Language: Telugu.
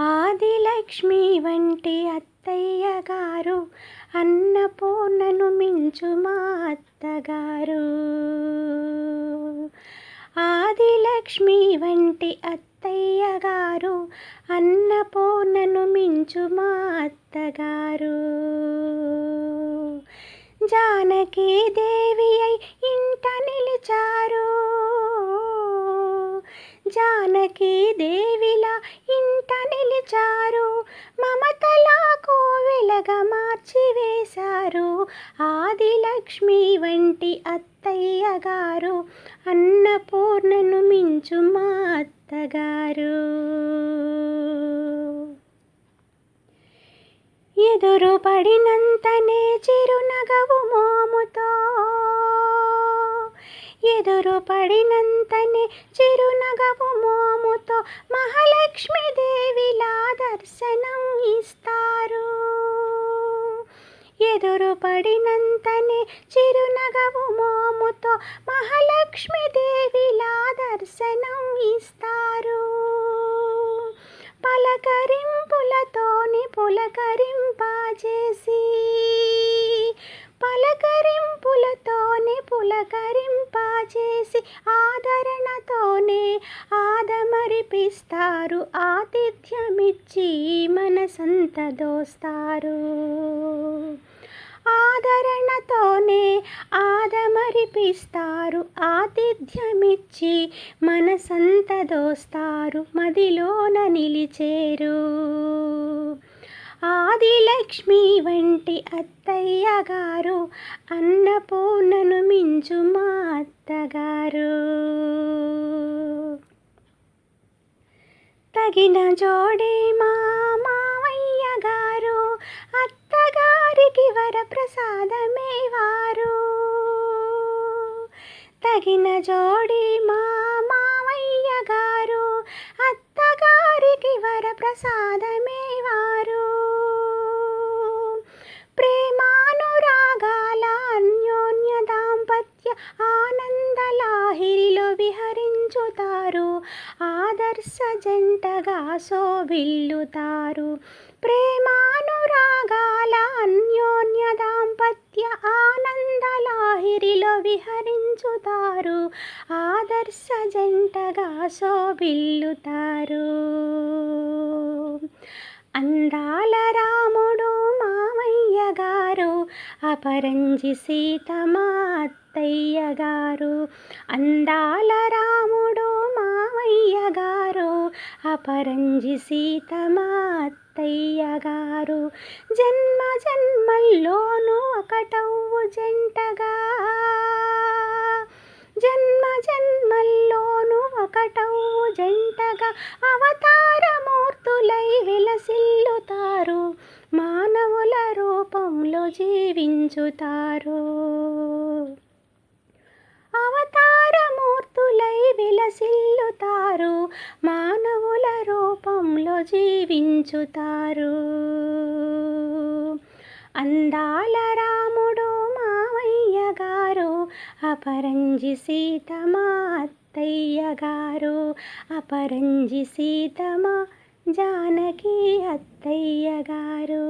ఆదిలక్ష్మి వంటి అత్తయ్య గారు అన్నపూర్ణను మించు మా అత్తగారు. ఆదిలక్ష్మి వంటి అత్తయ్య గారు అన్నపూర్ణను మించు మా అత్తగారు. జానకి దేవి అయి ఇంట నిలిచారు. ఈ దేవిలా ఇంట నిలిచారు. మమతలా కోవెలగా మార్చివేశారు ఆదిలక్ష్మి వంటి అత్తయ్య గారు అన్నపూర్ణను మించు మా అత్తగారు. ఎదురు పడినంతనే చిరునగవు మోముతో ఎదురు పడినంతనే చిరునగవు మోము దర్శనం ఇస్తారు ఎదురు పడినంతనే చిరునగవు మోముతో మహాలక్ష్మీదేవిలా దర్శనం ఇస్తారు పలకరింపులతోని పులకరింపజేసి పలకరింపులతోని పులకరింపజేసి ఆదరణతోనే ఆదమరిపిస్తారు ఆతిథ్యమిచ్చి మనసంత దోస్తారు. ఆదరణతోనే ఆదమరిపిస్తారు ఆతిథ్యమిచ్చి మనసంత దోస్తారు మదిలోన నిలిచేరు. ఆదిలక్ష్మి వంటి అత్తయ్య గారు అన్నపూర్ణను మించు మా అత్తగారు. తగిన జోడే మా మావయ్య గారు. అత్తగారికి వరప్రసాదమే వారు. తగిన జోడి మా మావయ్య గారు. అత్తగారికి వరప్రసాదమే విహరించుతారు ఆదర్శ జంటగా శోభిల్లుతారు. ప్రేమానురాగాల అన్యోన్య దాంపత్య ఆనందలాహిరిలో విహరించుతారు. ఆదర్శ జంటగా శోభిల్లుతారు. అందాల రాముడు మామయ్య గారు అపరంజి సీత మా అత్తయ్య గారు. అందాల రాముడు పరంజి సీత మా గారు జన్మ జన్మల్లోనూ ఒకటవ్వు జంటగా. జన్మ జన్మల్లోనూ ఒకటవ్వు జంటగా అవతారమూర్తులై విలసిల్లుతారు మానవుల రూపంలో జీవించుతారు. అవతారమూర్తులై విలసిల్లుతారు మానవ రూపంలో జీవించుతారు. అందాల రాముడు మావయ్య గారు అపరంజి సీత మా అత్తయ్య గారు అపరంజి సీతమా జానకి అత్తయ్య గారు.